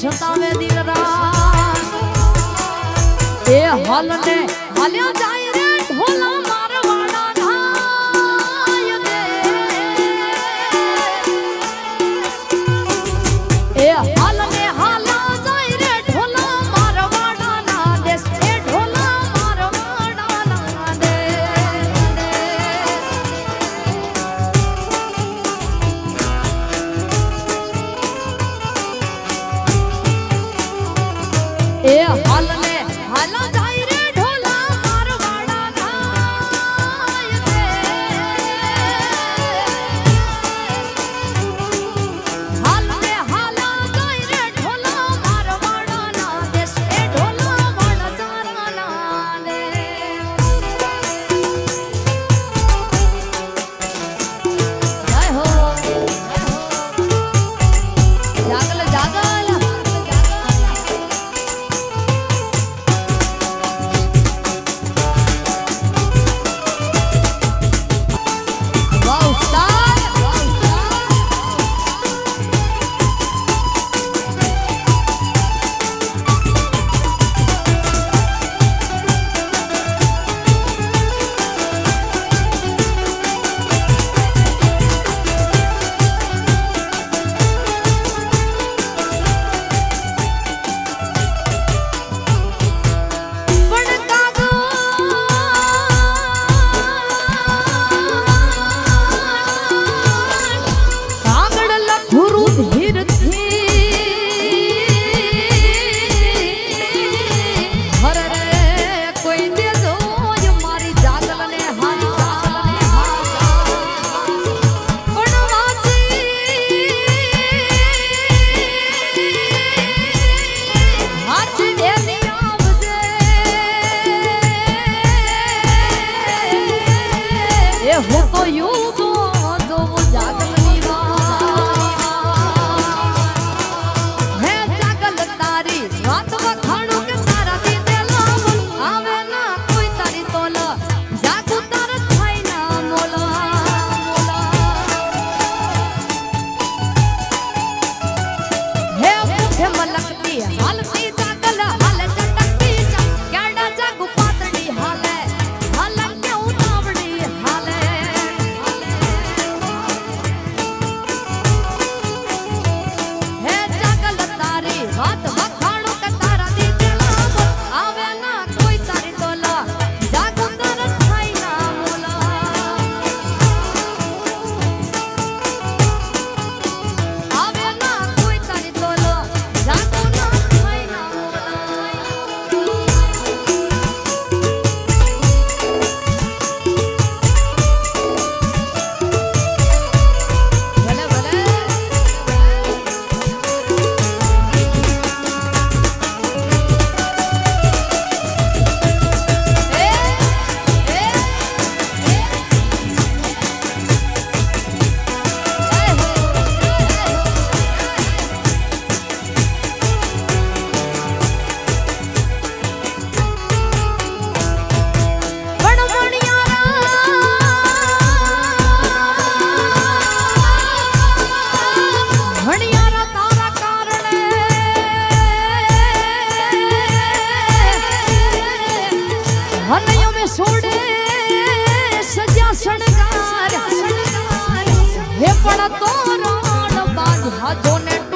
સતાવે દિલ રાત એ હાલ ને હાલ્યા જાય એ હાલ Alle vier. Alle. પણ તોરણ બાંધ્યા જોને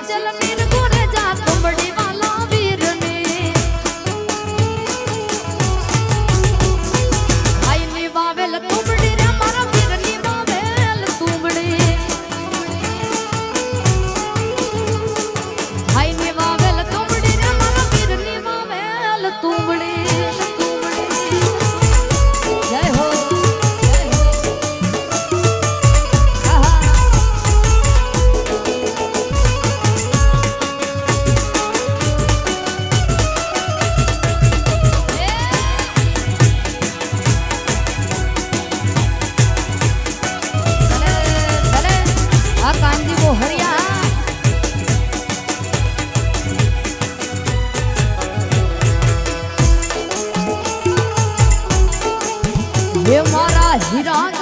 જાય ના શીતલ હે મારા હીરા